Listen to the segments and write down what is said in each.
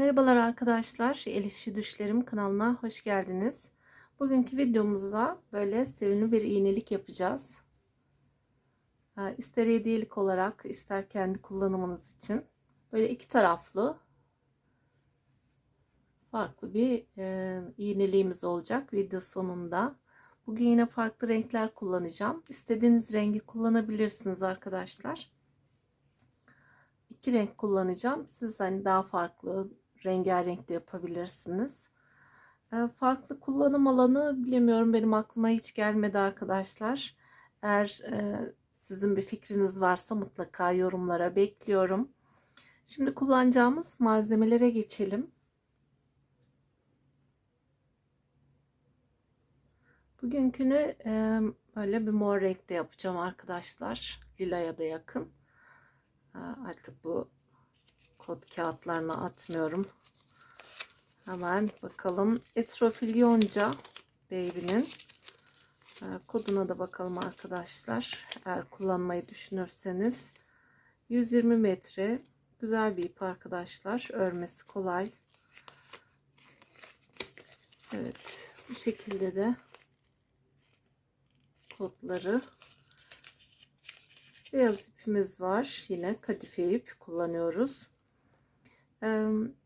Merhabalar arkadaşlar, El Düşlerim kanalına hoş geldiniz. Bugünkü videomuzda böyle sevimli bir iğnelik yapacağız. Ee, İster hediyelik olarak, ister kendi kullanımınız için böyle iki taraflı farklı bir e, iğneliğimiz olacak video sonunda. Bugün yine farklı renkler kullanacağım. İstediğiniz rengi kullanabilirsiniz arkadaşlar. İki renk kullanacağım. Siz hani daha farklı rengarenk de yapabilirsiniz. Ee, farklı kullanım alanı bilemiyorum benim aklıma hiç gelmedi arkadaşlar. Eğer e, sizin bir fikriniz varsa mutlaka yorumlara bekliyorum. Şimdi kullanacağımız malzemelere geçelim. Bugünkünü e, böyle bir mor renkte yapacağım arkadaşlar. Lila'ya da yakın. Artık bu kod kağıtlarına atmıyorum. Hemen bakalım. Etrofil Yonca Baby'nin koduna da bakalım arkadaşlar. Eğer kullanmayı düşünürseniz. 120 metre. Güzel bir ip arkadaşlar. Örmesi kolay. Evet. Bu şekilde de kodları Beyaz ipimiz var. Yine kadife ip kullanıyoruz.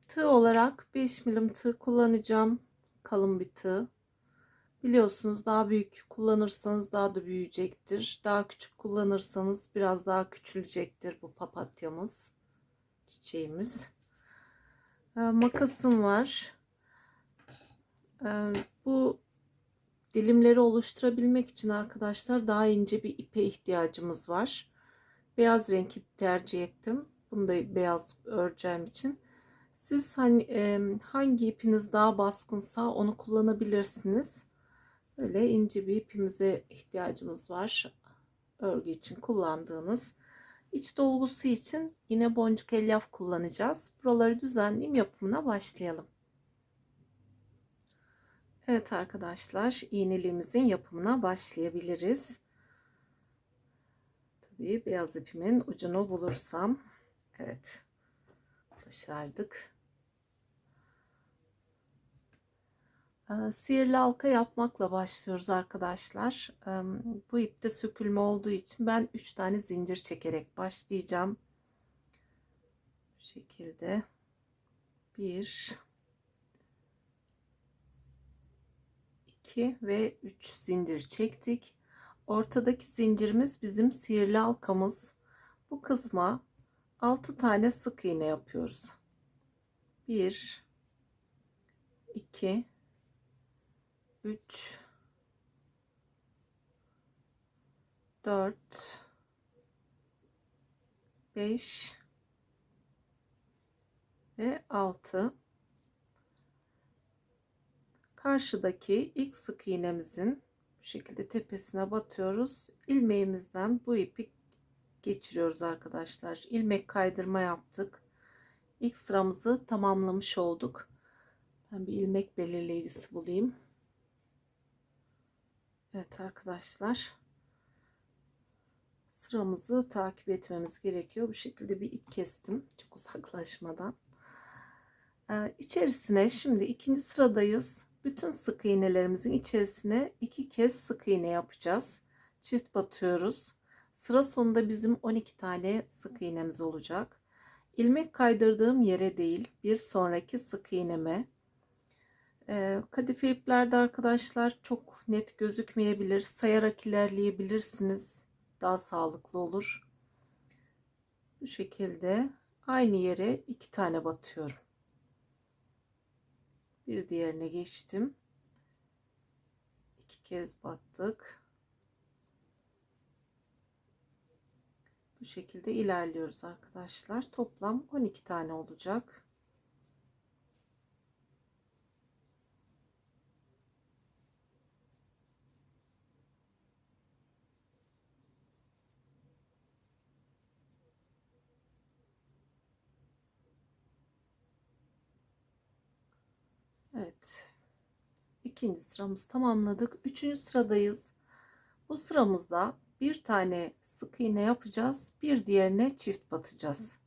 Tığ olarak 5 milim tığ kullanacağım. Kalın bir tığ. Biliyorsunuz daha büyük kullanırsanız daha da büyüyecektir. Daha küçük kullanırsanız biraz daha küçülecektir bu papatyamız. Çiçeğimiz. Makasım var. Bu dilimleri oluşturabilmek için arkadaşlar daha ince bir ipe ihtiyacımız var. Beyaz renk tercih ettim. Bunu da beyaz öreceğim için. Siz hani e, hangi ipiniz daha baskınsa onu kullanabilirsiniz. Böyle ince bir ipimize ihtiyacımız var. Örgü için kullandığınız. İç dolgusu için yine boncuk elyaf kullanacağız. Buraları düzenleyeyim yapımına başlayalım. Evet arkadaşlar iğneliğimizin yapımına başlayabiliriz. Tabii beyaz ipimin ucunu bulursam evet başardık. Sihirli halka yapmakla başlıyoruz arkadaşlar. Bu ipte sökülme olduğu için ben 3 tane zincir çekerek başlayacağım. Bu şekilde 1 2 ve 3 zincir çektik. Ortadaki zincirimiz bizim sihirli halkamız. Bu kısma 6 tane sık iğne yapıyoruz. 1 2 3 4 5 ve 6 karşıdaki ilk sık iğnemizin bu şekilde tepesine batıyoruz. İlmeğimizden bu ipi geçiriyoruz arkadaşlar. İlmek kaydırma yaptık. İlk sıramızı tamamlamış olduk. Ben bir ilmek belirleyicisi bulayım. Evet arkadaşlar. Sıramızı takip etmemiz gerekiyor. Bu şekilde bir ip kestim. Çok uzaklaşmadan. Ee, içerisine şimdi ikinci sıradayız. Bütün sık iğnelerimizin içerisine iki kez sık iğne yapacağız. Çift batıyoruz. Sıra sonunda bizim 12 tane sık iğnemiz olacak. İlmek kaydırdığım yere değil bir sonraki sık iğneme. Kadife iplerde arkadaşlar çok net gözükmeyebilir. Sayarak ilerleyebilirsiniz. Daha sağlıklı olur. Bu şekilde aynı yere iki tane batıyorum bir diğerine geçtim iki kez battık bu şekilde ilerliyoruz arkadaşlar toplam 12 tane olacak Evet. İkinci sıramızı tamamladık. Üçüncü sıradayız. Bu sıramızda bir tane sık iğne yapacağız. Bir diğerine çift batacağız.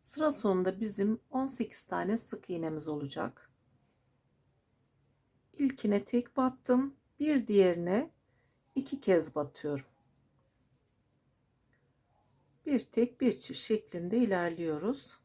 Sıra sonunda bizim 18 tane sık iğnemiz olacak. İlkine tek battım. Bir diğerine iki kez batıyorum. Bir tek bir çift şeklinde ilerliyoruz.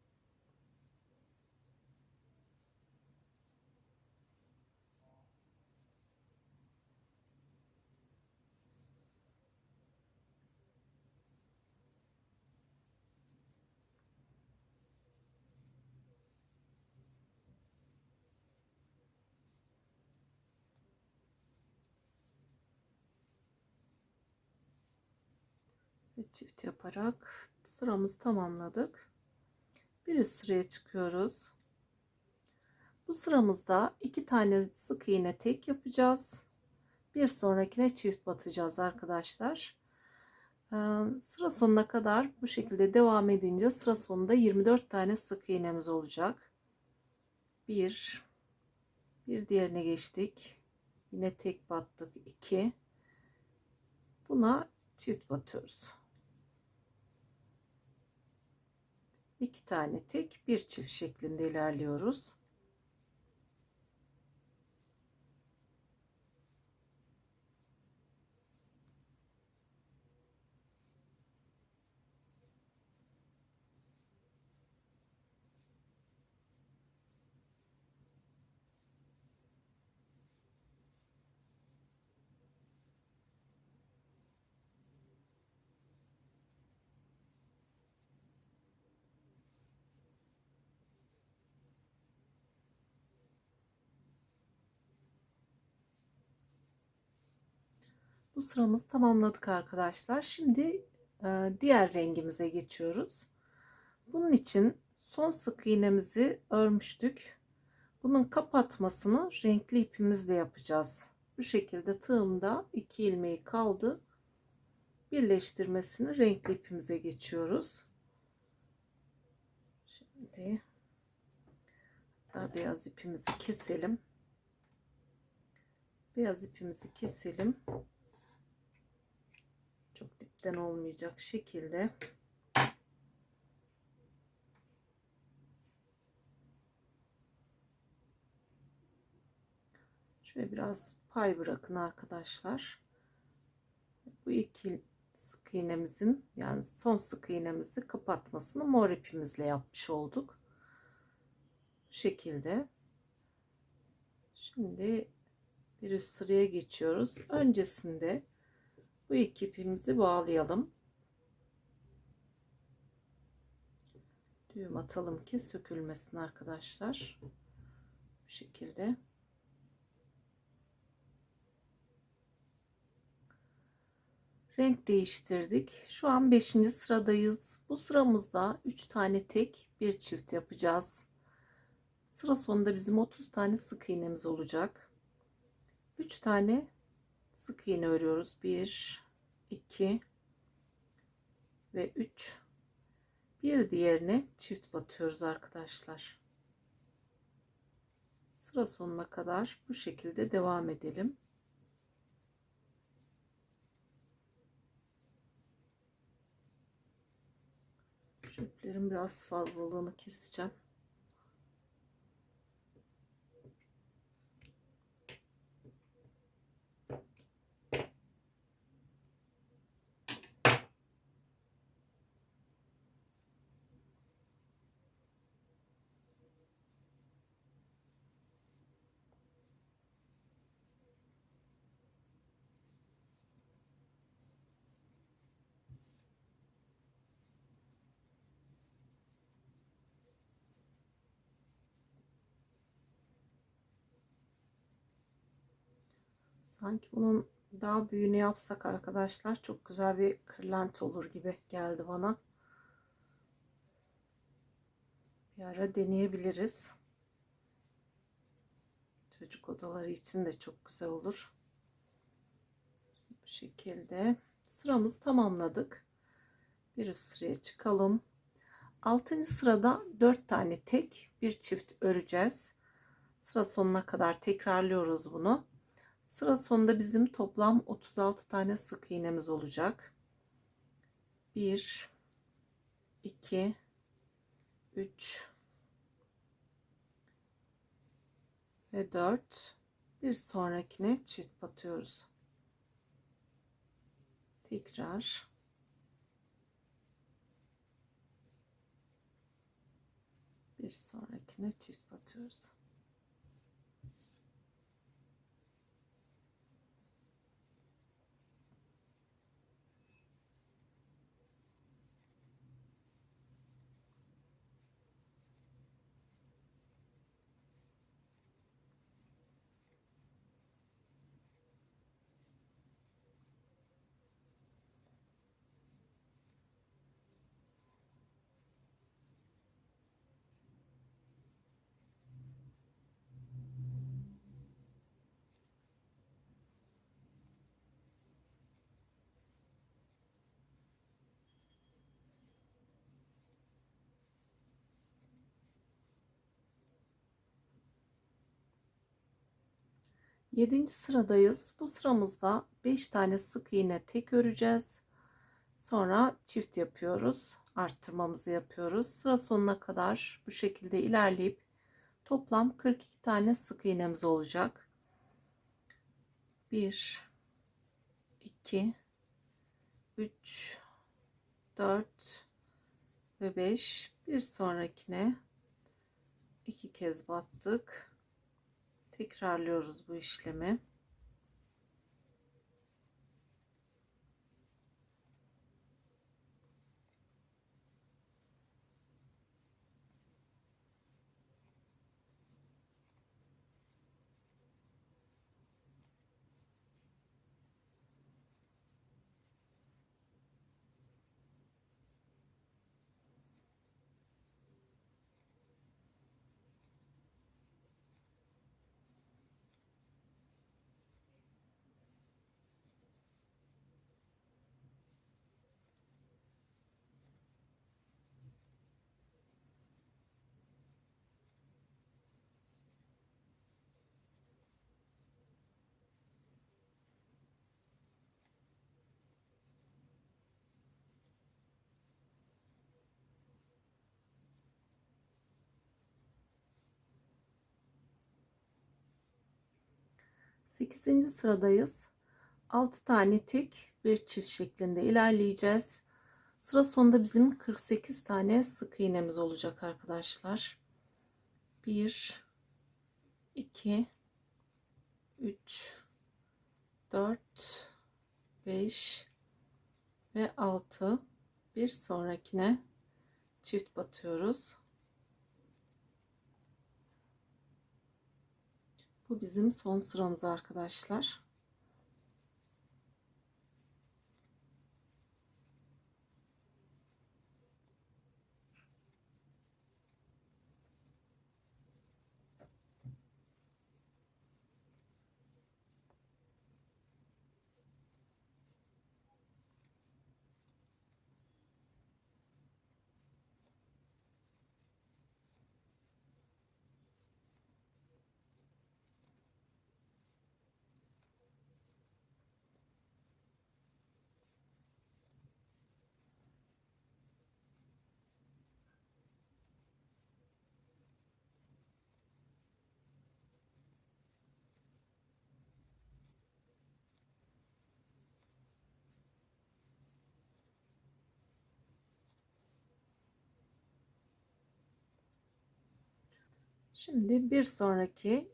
Ve çift yaparak sıramızı tamamladık. Bir üst sıraya çıkıyoruz. Bu sıramızda iki tane sık iğne tek yapacağız. Bir sonrakine çift batacağız arkadaşlar. Ee, sıra sonuna kadar bu şekilde devam edince sıra sonunda 24 tane sık iğnemiz olacak. Bir, bir diğerine geçtik. Yine tek battık. 2. Buna çift batıyoruz. İki tane tek bir çift şeklinde ilerliyoruz. Bu sıramızı tamamladık arkadaşlar. Şimdi e, diğer rengimize geçiyoruz. Bunun için son sık iğnemizi örmüştük. Bunun kapatmasını renkli ipimizle yapacağız. Bu şekilde tığımda iki ilmeği kaldı. Birleştirmesini renkli ipimize geçiyoruz. Şimdi daha beyaz ipimizi keselim. Beyaz ipimizi keselim çok dipten olmayacak şekilde. Şöyle biraz pay bırakın arkadaşlar. Bu iki sık iğnemizin yani son sık iğnemizi kapatmasını mor ipimizle yapmış olduk. Bu şekilde. Şimdi bir üst sıraya geçiyoruz. Öncesinde bu iki ipimizi bağlayalım. Düğüm atalım ki sökülmesin arkadaşlar. Bu şekilde. Renk değiştirdik. Şu an 5. sıradayız. Bu sıramızda 3 tane tek bir çift yapacağız. Sıra sonunda bizim 30 tane sık iğnemiz olacak. 3 tane sık iğne örüyoruz. 1 2 ve 3 bir diğerine çift batıyoruz arkadaşlar. Sıra sonuna kadar bu şekilde devam edelim. Şöplerin biraz fazlalığını keseceğim Sanki bunun daha büyüğünü yapsak arkadaşlar çok güzel bir kırlent olur gibi geldi bana. Bir ara deneyebiliriz. Çocuk odaları için de çok güzel olur. Bu şekilde sıramızı tamamladık. Bir üst sıraya çıkalım. 6. sırada 4 tane tek bir çift öreceğiz. Sıra sonuna kadar tekrarlıyoruz bunu. Sıra sonunda bizim toplam 36 tane sık iğnemiz olacak. 1 2 3 ve 4 bir sonrakine çift batıyoruz. Tekrar bir sonrakine çift batıyoruz. Yedinci sıradayız. Bu sıramızda 5 tane sık iğne tek öreceğiz. Sonra çift yapıyoruz. Arttırmamızı yapıyoruz. Sıra sonuna kadar bu şekilde ilerleyip toplam 42 tane sık iğnemiz olacak. 1 2 3 4 ve 5 bir sonrakine iki kez battık tekrarlıyoruz bu işlemi. Sekizinci sıradayız. 6 tane tek bir çift şeklinde ilerleyeceğiz. Sıra sonunda bizim 48 tane sık iğnemiz olacak arkadaşlar. 1 2 3 4 5 ve 6 bir sonrakine çift batıyoruz. Bu bizim son sıramız arkadaşlar. Şimdi bir sonraki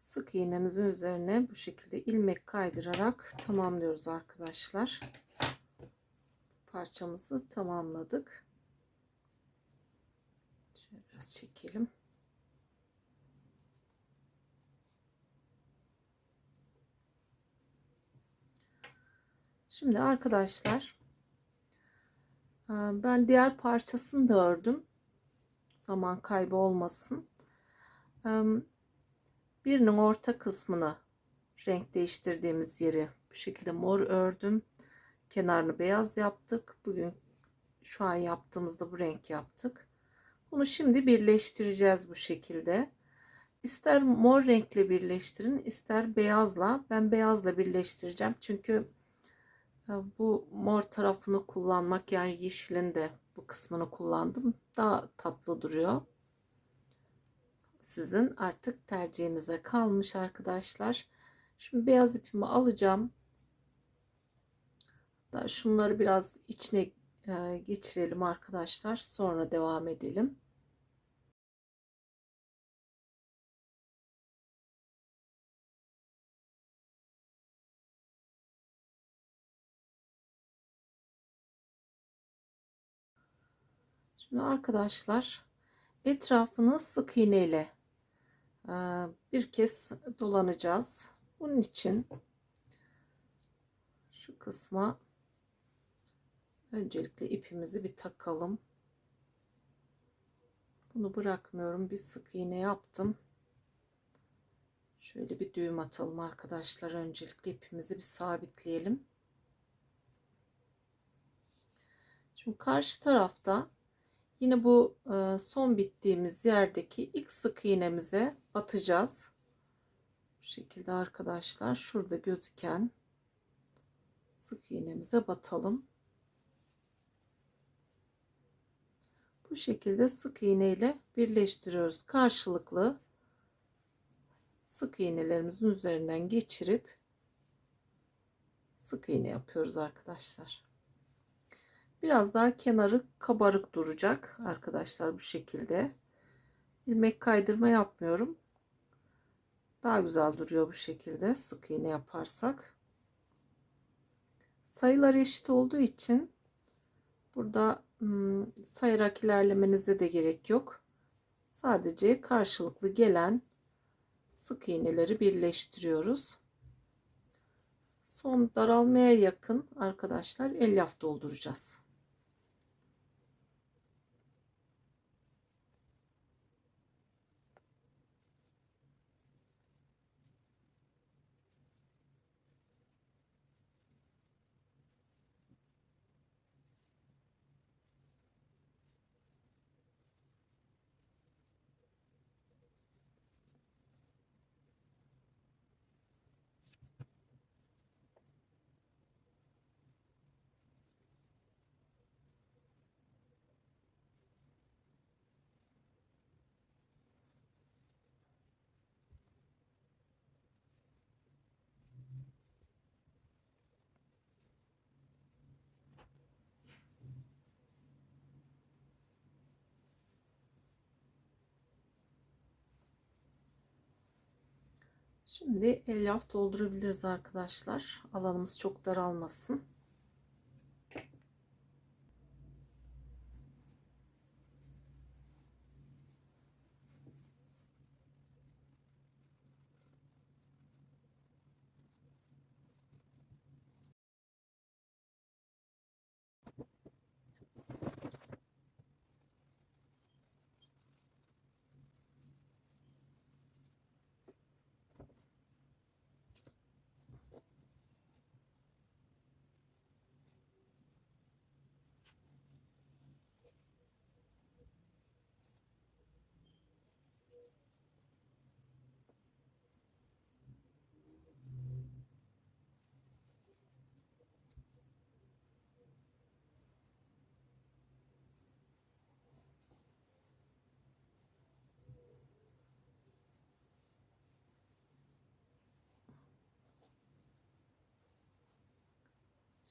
sık iğnemizin üzerine bu şekilde ilmek kaydırarak tamamlıyoruz arkadaşlar. Parçamızı tamamladık. Şöyle biraz çekelim. Şimdi arkadaşlar ben diğer parçasını da ördüm. Zaman kaybı olmasın birinin orta kısmını renk değiştirdiğimiz yeri bu şekilde mor ördüm. Kenarını beyaz yaptık. Bugün şu an yaptığımızda bu renk yaptık. Bunu şimdi birleştireceğiz bu şekilde. İster mor renkle birleştirin, ister beyazla. Ben beyazla birleştireceğim. Çünkü bu mor tarafını kullanmak yani yeşilin de bu kısmını kullandım. Daha tatlı duruyor. Sizin artık tercihinize kalmış arkadaşlar. Şimdi beyaz ipimi alacağım. Daha şunları biraz içine e, geçirelim arkadaşlar. Sonra devam edelim. Şimdi arkadaşlar etrafını sık iğne ile bir kez dolanacağız. Bunun için şu kısma öncelikle ipimizi bir takalım. Bunu bırakmıyorum. Bir sık iğne yaptım. Şöyle bir düğüm atalım arkadaşlar. Öncelikle ipimizi bir sabitleyelim. Şimdi karşı tarafta Yine bu e, son bittiğimiz yerdeki ilk sık iğnemize batacağız. Bu şekilde arkadaşlar şurada gözüken sık iğnemize batalım. Bu şekilde sık iğne ile birleştiriyoruz. Karşılıklı sık iğnelerimizin üzerinden geçirip sık iğne yapıyoruz arkadaşlar. Biraz daha kenarı kabarık duracak arkadaşlar bu şekilde. ilmek kaydırma yapmıyorum. Daha güzel duruyor bu şekilde sık iğne yaparsak. Sayılar eşit olduğu için burada hmm, sayarak ilerlemenize de gerek yok. Sadece karşılıklı gelen sık iğneleri birleştiriyoruz. Son daralmaya yakın arkadaşlar elyaf dolduracağız. Şimdi elyaf doldurabiliriz arkadaşlar. Alanımız çok daralmasın.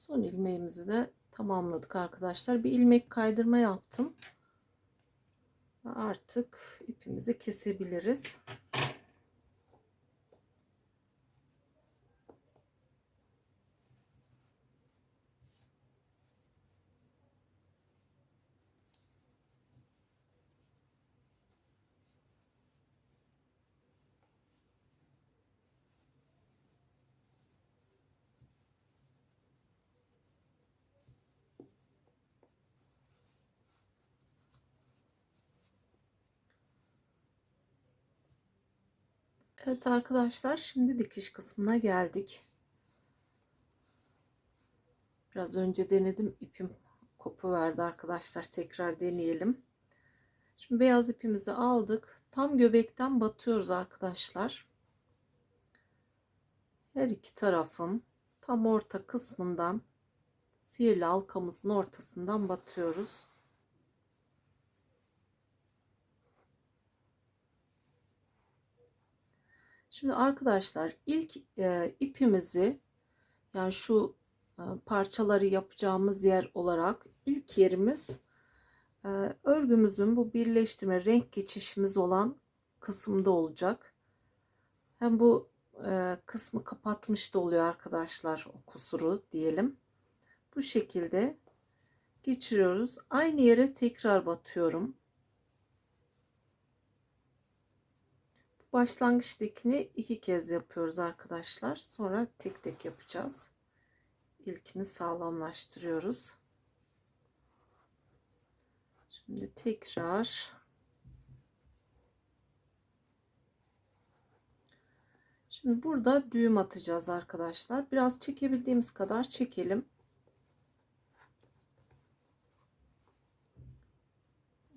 Son ilmeğimizi de tamamladık arkadaşlar. Bir ilmek kaydırma yaptım. Artık ipimizi kesebiliriz. Evet arkadaşlar şimdi dikiş kısmına geldik. Biraz önce denedim ipim kopu verdi arkadaşlar tekrar deneyelim. Şimdi beyaz ipimizi aldık. Tam göbekten batıyoruz arkadaşlar. Her iki tarafın tam orta kısmından sihirli halkamızın ortasından batıyoruz. Şimdi arkadaşlar ilk e, ipimizi yani şu e, parçaları yapacağımız yer olarak ilk yerimiz e, örgümüzün bu birleştirme renk geçişimiz olan kısımda olacak. Hem bu e, kısmı kapatmış da oluyor arkadaşlar o kusuru diyelim. Bu şekilde geçiriyoruz. Aynı yere tekrar batıyorum. Başlangıçtakini iki kez yapıyoruz arkadaşlar. Sonra tek tek yapacağız. İlkini sağlamlaştırıyoruz. Şimdi tekrar Şimdi burada düğüm atacağız arkadaşlar. Biraz çekebildiğimiz kadar çekelim.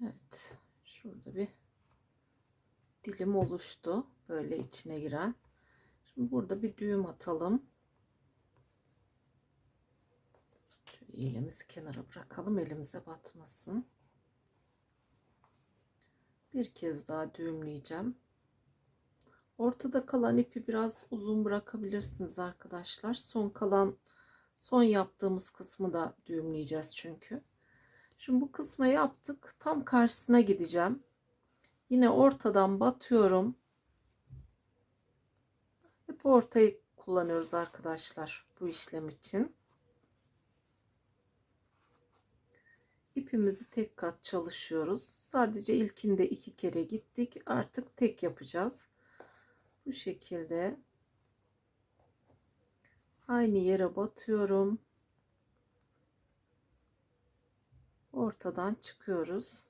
Evet. Şurada bir dilim oluştu. Böyle içine giren. Şimdi burada bir düğüm atalım. Elimizi kenara bırakalım. Elimize batmasın. Bir kez daha düğümleyeceğim. Ortada kalan ipi biraz uzun bırakabilirsiniz arkadaşlar. Son kalan son yaptığımız kısmı da düğümleyeceğiz çünkü. Şimdi bu kısmı yaptık. Tam karşısına gideceğim. Yine ortadan batıyorum. Hep ortayı kullanıyoruz arkadaşlar bu işlem için. İpimizi tek kat çalışıyoruz. Sadece ilkinde iki kere gittik. Artık tek yapacağız. Bu şekilde aynı yere batıyorum. Ortadan çıkıyoruz.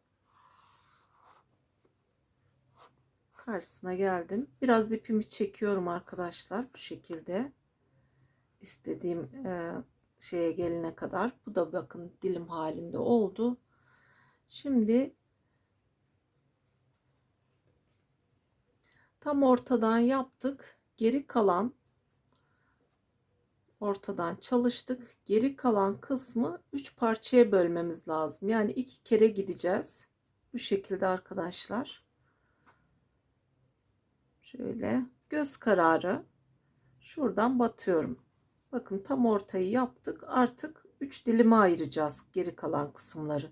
Karşısına geldim. Biraz ipimi çekiyorum arkadaşlar bu şekilde. istediğim e, şeye gelene kadar. Bu da bakın dilim halinde oldu. Şimdi tam ortadan yaptık. Geri kalan ortadan çalıştık. Geri kalan kısmı 3 parçaya bölmemiz lazım. Yani iki kere gideceğiz. Bu şekilde arkadaşlar. Şöyle göz kararı şuradan batıyorum. Bakın tam ortayı yaptık. Artık 3 dilime ayıracağız geri kalan kısımları.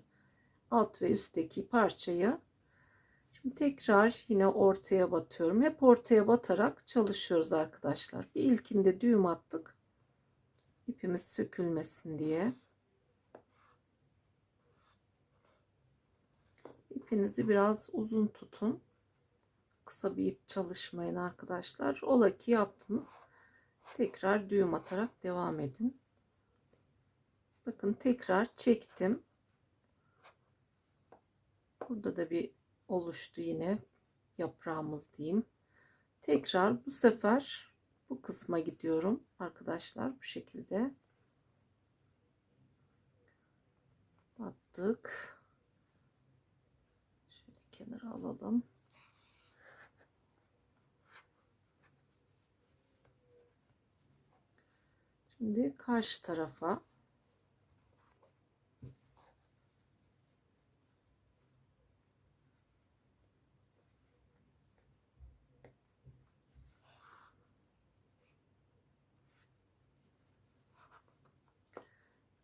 Alt ve üstteki parçayı. Şimdi tekrar yine ortaya batıyorum. Hep ortaya batarak çalışıyoruz arkadaşlar. Bir ilkinde düğüm attık. İpimiz sökülmesin diye. İpinizi biraz uzun tutun. Kısa bir ip çalışmayın arkadaşlar. Ola ki yaptınız. Tekrar düğüm atarak devam edin. Bakın tekrar çektim. Burada da bir oluştu yine yaprağımız diyeyim. Tekrar bu sefer bu kısma gidiyorum arkadaşlar bu şekilde. Battık. Şöyle kenara alalım. Şimdi karşı tarafa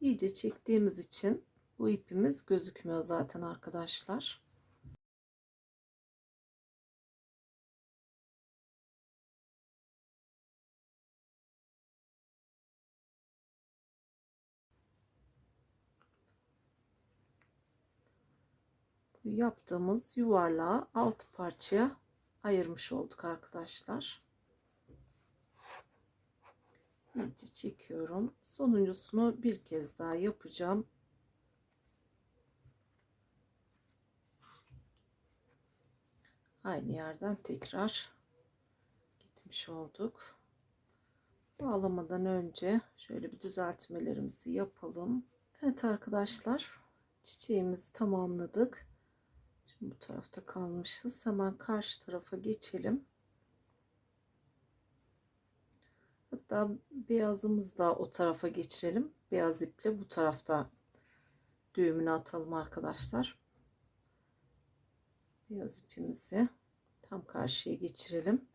iyice çektiğimiz için bu ipimiz gözükmüyor zaten arkadaşlar. Yaptığımız yuvarlağı alt parçaya ayırmış olduk arkadaşlar. İyice çekiyorum. Sonuncusunu bir kez daha yapacağım. Aynı yerden tekrar gitmiş olduk. Bağlamadan önce şöyle bir düzeltmelerimizi yapalım. Evet arkadaşlar çiçeğimizi tamamladık. Şimdi bu tarafta kalmışız. Hemen karşı tarafa geçelim. Hatta beyazımızı da o tarafa geçirelim. Beyaz iple bu tarafta düğümünü atalım arkadaşlar. Beyaz ipimizi tam karşıya geçirelim.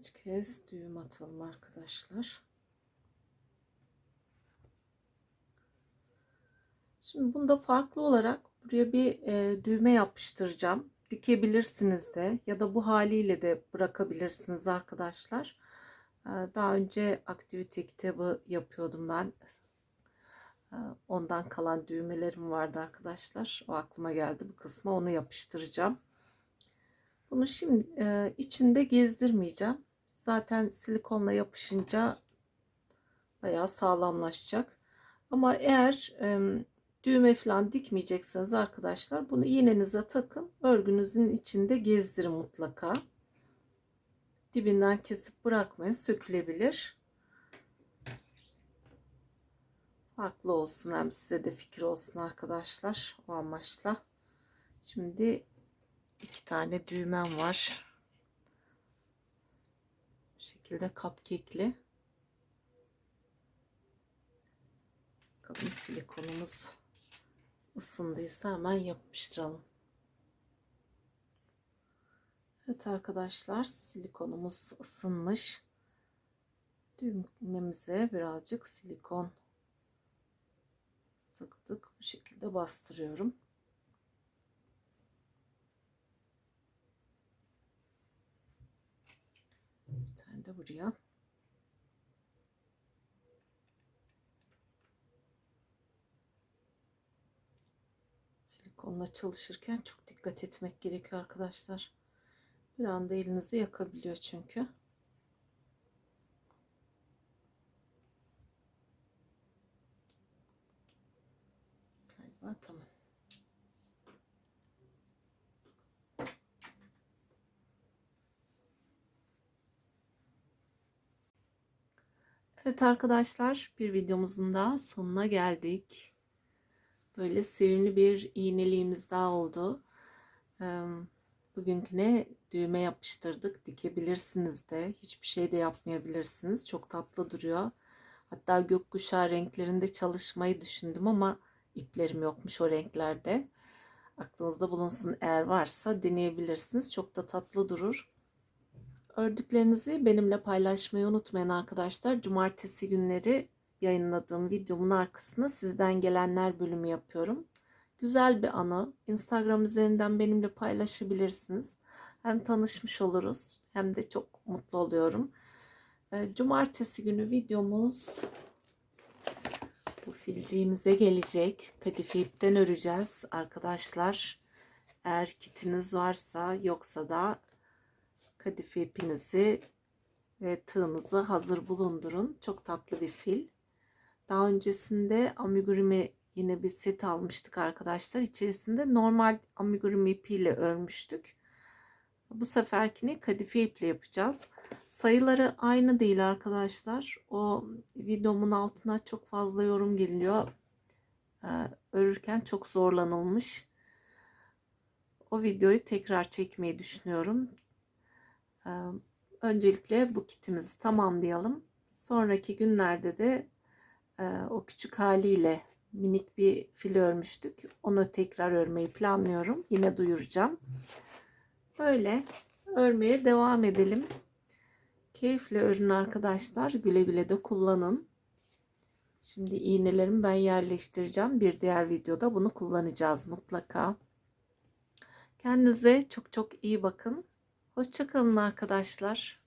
Birkaç kez düğüm atalım arkadaşlar. Şimdi bunda farklı olarak buraya bir e, düğme yapıştıracağım. Dikebilirsiniz de ya da bu haliyle de bırakabilirsiniz arkadaşlar. E, daha önce aktivite kitabı yapıyordum ben. E, ondan kalan düğmelerim vardı arkadaşlar. O aklıma geldi bu kısma onu yapıştıracağım. Bunu şimdi e, içinde gezdirmeyeceğim. Zaten silikonla yapışınca bayağı sağlamlaşacak. Ama eğer e, düğme falan dikmeyecekseniz arkadaşlar bunu iğnenize takın. Örgünüzün içinde gezdirin mutlaka. Dibinden kesip bırakmayın. Sökülebilir. Farklı olsun hem size de fikir olsun arkadaşlar o amaçla. Şimdi iki tane düğmem var. Bu şekilde cupcake'li. Bakalım silikonumuz ısındıysa hemen yapıştıralım. Evet arkadaşlar silikonumuz ısınmış. Düğmemize birazcık silikon sıktık. Bu şekilde bastırıyorum. Bir tane de buraya. Silikonla çalışırken çok dikkat etmek gerekiyor arkadaşlar. Bir anda elinizi yakabiliyor çünkü. Galiba tamam. Evet arkadaşlar bir videomuzun da sonuna geldik. Böyle sevimli bir iğneliğimiz daha oldu. Bugünküne düğme yapıştırdık. Dikebilirsiniz de. Hiçbir şey de yapmayabilirsiniz. Çok tatlı duruyor. Hatta gökkuşağı renklerinde çalışmayı düşündüm ama iplerim yokmuş o renklerde. Aklınızda bulunsun eğer varsa deneyebilirsiniz. Çok da tatlı durur. Ördüklerinizi benimle paylaşmayı unutmayın arkadaşlar. Cumartesi günleri yayınladığım videomun arkasına sizden gelenler bölümü yapıyorum. Güzel bir anı. Instagram üzerinden benimle paylaşabilirsiniz. Hem tanışmış oluruz hem de çok mutlu oluyorum. Cumartesi günü videomuz bu filciğimize gelecek. Kadife ipten öreceğiz arkadaşlar. Eğer kitiniz varsa yoksa da kadife ipinizi ve tığınızı hazır bulundurun. Çok tatlı bir fil. Daha öncesinde amigurumi yine bir set almıştık arkadaşlar. İçerisinde normal amigurumi ipiyle örmüştük. Bu seferkini kadife iple yapacağız. Sayıları aynı değil arkadaşlar. O videomun altına çok fazla yorum geliyor. Ee, örürken çok zorlanılmış. O videoyu tekrar çekmeyi düşünüyorum. Öncelikle bu kitimizi tamamlayalım. Sonraki günlerde de o küçük haliyle minik bir fil örmüştük. Onu tekrar örmeyi planlıyorum. Yine duyuracağım. Böyle örmeye devam edelim. Keyifle örün arkadaşlar. Güle güle de kullanın. Şimdi iğnelerimi ben yerleştireceğim. Bir diğer videoda bunu kullanacağız mutlaka. Kendinize çok çok iyi bakın. Hoşçakalın arkadaşlar.